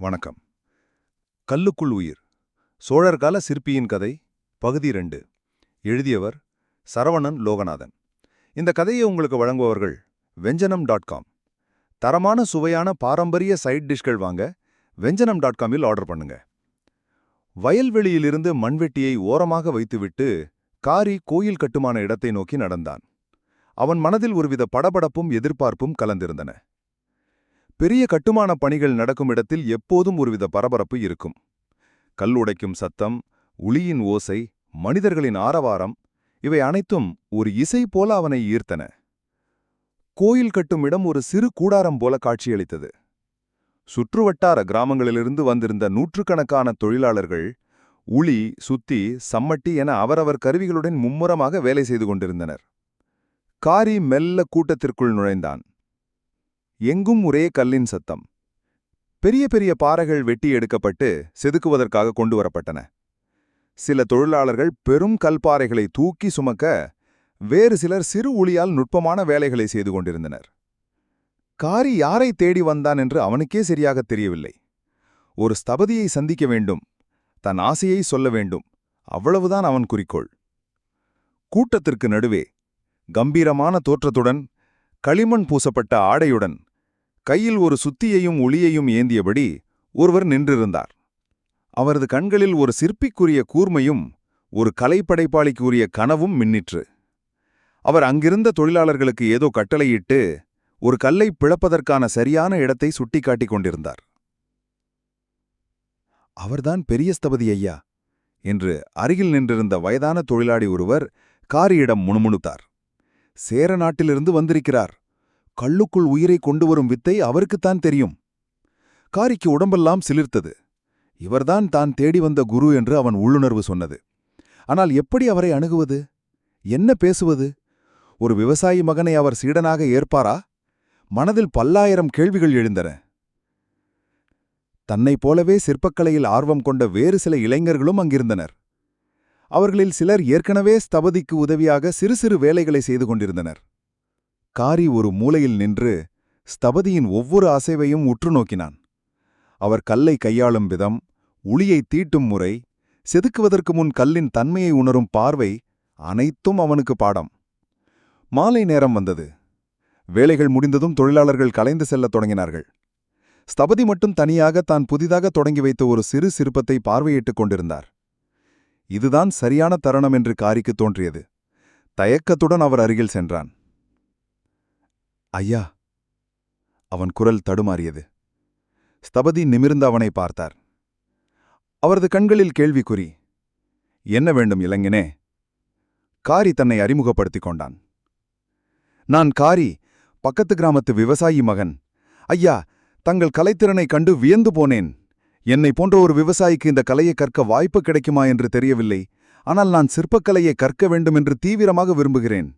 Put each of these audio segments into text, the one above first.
வணக்கம். கல்லுக்குள் உயிர். சோழர் கால சிற்பியின் கதை பகுதி ரெண்டு. எழுதியவர் சரவணன் லோகநாதன். இந்த கதையை உங்களுக்கு வழங்குபவர்கள் வெஞ்சனம் டாட் காம். தரமான சுவையான பாரம்பரிய சைட் டிஷ்கள் வாங்க வெஞ்சனம் டாட் காமில் ஆர்டர் பண்ணுங்க. வயல்வெளியிலிருந்து மண்வெட்டியை ஓரமாக வைத்துவிட்டு காரி கோயில் கட்டுமான இடத்தை நோக்கி நடந்தான். அவன் மனதில் ஒருவித படபடப்பும் எதிர்பார்ப்பும் கலந்திருந்தன. பெரிய கட்டுமான பணிகள் நடக்கும் இடத்தில் எப்போதும் ஒருவித பரபரப்பு இருக்கும். கல் உடைக்கும் சத்தம் உளியின் ஓசை மனிதர்களின் ஆரவாரம் இவை அனைத்தும் ஒரு இசை போல அவனை ஈர்த்தன. கோயில் கட்டும் இடம் ஒரு சிறு கூடாரம் போல காட்சியளித்தது. சுற்றுவட்டார கிராமங்களிலிருந்து வந்திருந்த நூற்றுக்கணக்கான தொழிலாளர்கள் உளி சுத்தி சம்மட்டி என அவரவர் கருவிகளுடன் மும்முரமாக வேலை செய்து கொண்டிருந்தனர். காரி மெல்ல கூட்டத்திற்குள் நுழைந்தான். எங்கும் ஒரே கல்லின் சத்தம். பெரிய பெரிய பாறைகள் வெட்டி எடுக்கப்பட்டு செதுக்குவதற்காக கொண்டு வரப்பட்டன. சில தொழிலாளர்கள் பெரும் கல்பாறைகளை தூக்கி சுமக்க வேறு சிலர் சிறு ஒளியால் நுட்பமான வேலைகளை செய்து கொண்டிருந்தனர். காரி யாரை தேடி வந்தான் என்று அவனுக்கே சரியாகத் தெரியவில்லை. ஒரு ஸ்தபதியை சந்திக்க வேண்டும். தன் ஆசையை சொல்ல வேண்டும். அவ்வளவுதான் அவன் குறிக்கோள். கூட்டத்திற்கு நடுவே கம்பீரமான தோற்றத்துடன் களிமண் பூசப்பட்ட ஆடையுடன் கையில் ஒரு சுத்தியையும் ஒளியையும் ஏந்தியபடி ஒருவர் நின்றிருந்தார். அவரது கண்களில் ஒரு சிற்பிக்குரிய கூர்மையும் ஒரு கலைப்படைப்பாளிக்குரிய கனவும் மின்னிற்று. அவர் அங்கிருந்த தொழிலாளர்களுக்கு ஏதோ கட்டளையிட்டு ஒரு கல்லை பிளப்பதற்கான சரியான இடத்தை சுட்டிக்காட்டிக் கொண்டிருந்தார். அவர்தான் பெரிய ஸ்தபதி ஐயா என்று அருகில் நின்றிருந்த வயதான தொழிலாளி ஒருவர் காரியிடம் முணுமுணுத்தார். சேர நாட்டிலிருந்து வந்திருக்கிறார் கள்ளுக்குள் உயிரை கொண்டு வரும் வித்தை அவருக்குத்தான் தெரியும். காரிக்கு உடம்பெல்லாம் சிலிர்த்தது. இவர்தான் தான் தேடி வந்த குரு என்று அவன் உள்ளுணர்வு சொன்னது. ஆனால் எப்படி அவரை அணுகுவது? என்ன பேசுவது? ஒரு விவசாயி மகனை அவர் சீடனாக ஏற்பாரா? மனதில் பல்லாயிரம் கேள்விகள் எழுந்தன. தன்னைப் போலவே சிற்பக்கலையில் ஆர்வம் கொண்ட வேறு சில இளைஞர்களும் அங்கிருந்தனர். அவர்களில் சிலர் ஏற்கனவே ஸ்தபதிக்கு உதவியாக சிறு சிறு வேலைகளை செய்து கொண்டிருந்தனர். காரி ஒரு மூலையில் நின்று ஸ்தபதியின் ஒவ்வொரு அசைவையும் உற்று நோக்கினான். அவர் கல்லை கையாளும் விதம் உளியை தீட்டும் முறை செதுக்குவதற்கு முன் கல்லின் தன்மையை உணரும் பார்வை அனைத்தும் அவனுக்கு பாடம். மாலை நேரம் வந்தது. வேலைகள் முடிந்ததும் தொழிலாளர்கள் கலைந்து செல்லத் தொடங்கினார்கள். ஸ்தபதி மட்டும் தனியாக தான் புதிதாக தொடங்கி வைத்த ஒரு சிறு சிற்பத்தை பார்வையிட்டுக் கொண்டிருந்தார். இதுதான் சரியான தருணம் என்று காரிக்கு தோன்றியது. தயக்கத்துடன் அவர் அருகில் சென்றான். ஐயா. அவன் குரல் தடுமாறியது. ஸ்தபதி நிமிர்ந்து அவனை பார்த்தார். அவரது கண்களில் கேள்விக்குறி என்ன வேண்டும் இளைஞனே? காரி தன்னை அறிமுகப்படுத்திக் கொண்டான். நான் காரி பக்கத்து கிராமத்து விவசாயி மகன். ஐயா தங்கள் கலைத்திறனை கண்டு வியந்து போனேன். என்னை போன்ற ஒரு விவசாயிக்கு இந்த கலையை கற்க வாய்ப்பு கிடைக்குமா என்று தெரியவில்லை. ஆனால் நான் சிற்பக்கலையை கற்க வேண்டும் என்று தீவிரமாக விரும்புகிறேன்.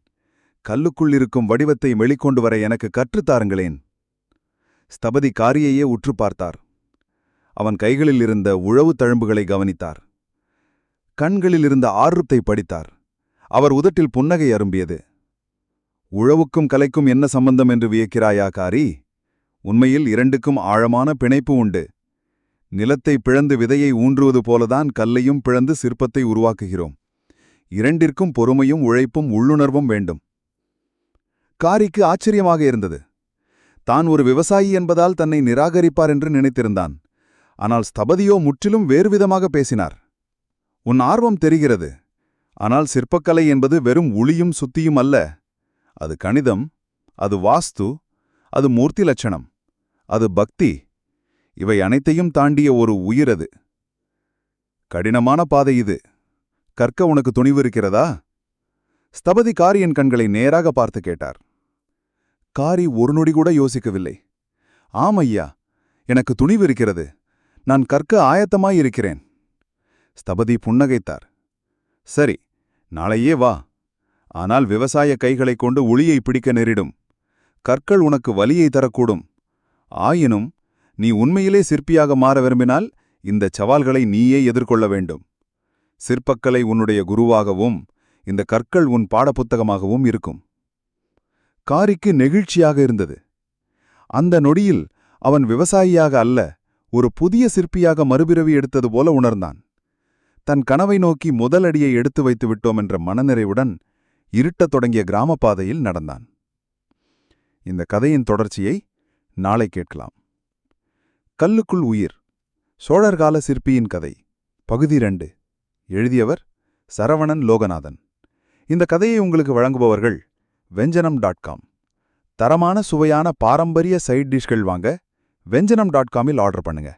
கல்லுக்குள் இருக்கும் வடிவத்தை மெளிக்கொண்டு வர எனக்கு கற்றுத்தாருங்களேன் ஸ்தபதி காரியையே உற்று பார்த்தார். அவன் கைகளில் இருந்த உழவு தழும்புகளை கவனித்தார். கண்களில் இருந்த ஆர்வத்தை படித்தார். அவர் உதட்டில் புன்னகை அரும்பியது. உழவுக்கும் கலைக்கும் என்ன சம்பந்தம் என்று வியக்கிறாயா காரி? உண்மையில் இரண்டுக்கும் ஆழமான பிணைப்பு உண்டு. நிலத்தை பிழந்து விதையை ஊன்றுவது போலதான் கல்லையும் பிழந்து சிற்பத்தை உருவாக்குகிறோம். இரண்டிற்கும் பொறுமையும் உழைப்பும் உள்ளுணர்வும் வேண்டும். காரிக்கு ஆச்சரியமாக இருந்தது. தான் ஒரு விவசாயி என்பதால் தன்னை நிராகரிப்பார் என்று நினைத்திருந்தான். ஆனால் ஸ்தபதியோ முற்றிலும் வேறுவிதமாக பேசினார். உன் ஆர்வம் தெரிகிறது. ஆனால் சிற்பக்கலை என்பது வெறும் உளியும் சுத்தியும் அல்ல. அது கணிதம் அது வாஸ்து அது மூர்த்தி லட்சணம் அது பக்தி. இவை அனைத்தையும் தாண்டிய ஒரு உயிரது கடினமான பாதை இது. கற்க உனக்கு துணிவு இருக்கிறதா? ஸ்தபதி காரியன் கண்களை நேராக பார்த்து கேட்டார். காரி ஒரு நொடி கூட யோசிக்கவில்லை. ஆம் ஐயா எனக்கு துணிவு இருக்கிறது. நான் கற்க ஆயத்தமாயிருக்கிறேன் ஸ்தபதி புன்னகைத்தார். சரி நாளையே வா. ஆனால் விவசாய கைகளைக் கொண்டு ஒளியை பிடிக்க நேரிடும். கற்கள் உனக்கு வலியை தரக்கூடும். ஆயினும் நீ உண்மையிலே சிற்பியாக மாற விரும்பினால் இந்த சவால்களை நீயே எதிர்கொள்ள வேண்டும். சிற்பக்கலை உன்னுடைய குருவாகவும் இந்த கற்கள் உன் பாடப்புத்தகமாகவும் இருக்கும். காரிக்கு நெகிழ்ச்சியாக இருந்தது. அந்த நொடியில் அவன் விவசாயியாக அல்ல ஒரு புதிய சிற்பியாக மறுபிறவி எடுத்தது போல உணர்ந்தான். தன் கனவை நோக்கி முதல் அடியை எடுத்து வைத்து விட்டோம் என்ற மனநிறைவுடன் இருட்டத் தொடங்கிய கிராமப் பாதையில் நடந்தான். இந்த கதையின் தொடர்ச்சியை நாளை கேட்கலாம். கல்லுக்குள் உயிர் சோழர்கால சிற்பியின் கதை பகுதி ரெண்டு. எழுதியவர் சரவணன் லோகநாதன். இந்த கதையை உங்களுக்கு வழங்குபவர்கள் வெஞ்சனம் டாட் காம் தரமான சுவையான பாரம்பரிய சைட் டிஷ்கள் வாங்க வெஞ்சனம் டாட் காமில் ஆர்டர் பண்ணுங்க.